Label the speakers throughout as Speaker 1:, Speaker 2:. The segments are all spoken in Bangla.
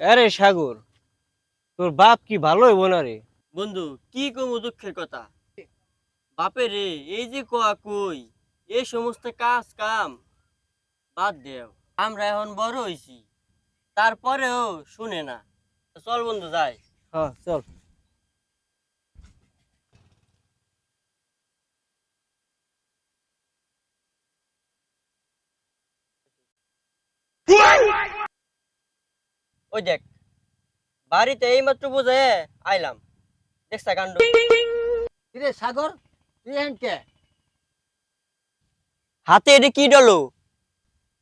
Speaker 1: আরে সাগর তোর বাপ কি ভালো বোনারে না রে?
Speaker 2: বন্ধু কি কমু দুঃখের কথা? বাপে রে এই যে কোয়া কই এই সমস্ত কাজ কাম। বাদ দেও আমরা এখন বড় হইছি। তারপরেও শুনে না। চল বন্ধু যাই।
Speaker 1: হ্যাঁ চল।
Speaker 2: ওই দেখ বাড়িতে এইমাত্র বুঝে আইলাম। দেখছা কাণ্ড।
Speaker 3: কিরে সাগর তুই হেন কে?
Speaker 2: হাতে এটা কি ডলো?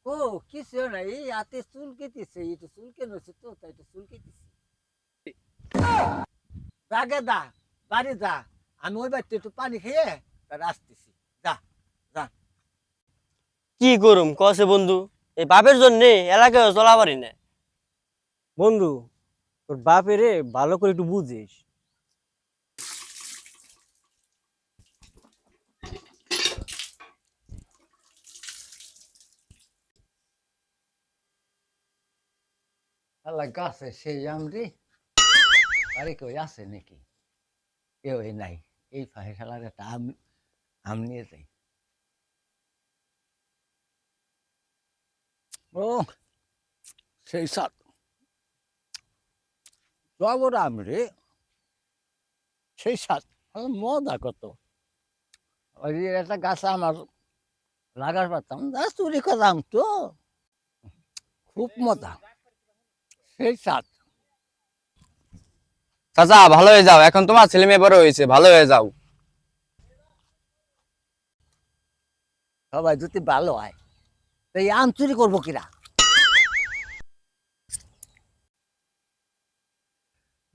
Speaker 3: ও কিছু না এই হাতে চুল কেটেছে এটা চুল কেনেছে তো? তাই তো চুল কেটেছে। রাগে দা বাড়ি যা আমি ওই বাড়িতে একটু পানি খেয়ে তার আসতেছি। যা যা।
Speaker 2: কি করুম কসে বন্ধু? এই বাপের জন্য এলাকায় চলা পারি না
Speaker 1: বন্ধু তোর বাপে রে ভালো করে একটু বুঝিস।
Speaker 3: আল্লাহ গাছে সেই আমরি বাড়ি কেউ আছে নাকি? কেউ নাই। এই ফাঁকে খেলার একটা আম আম নিয়ে যাই। ও সেই সাত জবর আম রে সেই সাত মজা কত ওই যে একটা গাছ আমার লাগার পারতাম। গাছ চুরি করতাম তো। খুব মজা। সেই সাত।
Speaker 4: চাচা ভালো হয়ে যাও। এখন তোমার ছেলে মেয়ে বড় হয়েছে। ভালো হয়ে যাও।
Speaker 3: সবাই যদি ভালো হয় তো এই আম চুরি করব কিরা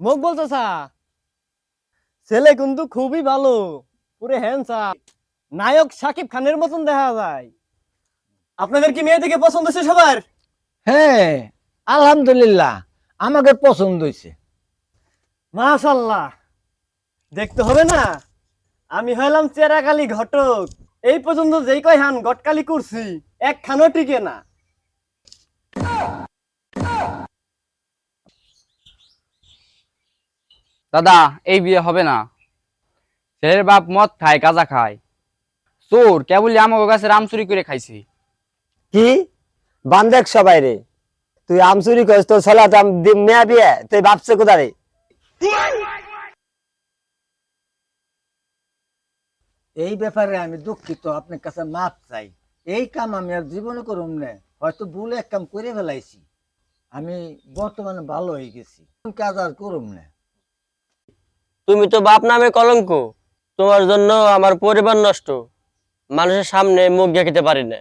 Speaker 1: মুখ বলতো সা ছেলে কিন্তু খুবই ভালো পুরো হ্যান্ডসাম নায়ক সাকিব খানের মতন দেখা যায়। আপনাদের কি মেয়ে থেকে পছন্দ হয়েছে সবার?
Speaker 3: হ্যাঁ আলহামদুলিল্লাহ আমাকে পছন্দ হয়েছে।
Speaker 1: মাশাল্লাহ দেখতে হবে না। আমি হইলাম চেরাকালি ঘটক। এই পর্যন্ত যেই কয় হান গটকালি করছি এক খানও টিকে না।
Speaker 4: দাদা এই বিয়ে হবে না। ছেলের বাপ মদ খায় গাঁজা খায়। চোর কেবলই আমাকে কাছে রাম চুরি করে খাইছি?
Speaker 5: কি? বান্ধেক সবাই রে। তুই আম চুরি করিস তোর ছেলে মেয়া বিয়ে তুই ভাবছে কোথা রে?
Speaker 3: এই ব্যাপারে আমি দুঃখিত আপনার কাছে মাপ চাই। এই কাম আমি আর জীবনে করুম না হয়তো ভুলে এক কাম করে ফেলাইছি। আমি বর্তমানে ভালো হয়ে গেছি। কাজ আর করুম না।
Speaker 2: তুমি তো বাপ নামে কলঙ্ক। তোমার জন্য আমার পরিবার নষ্ট। মানুষের সামনে মুখ দেখাতে পারি না।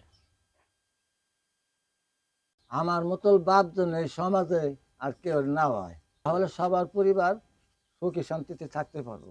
Speaker 3: আমার মতল বাপ জন্য সমাজে আর কেউ না হয়, তাহলে সবার পরিবার সুখী শান্তিতে থাকতে পারব।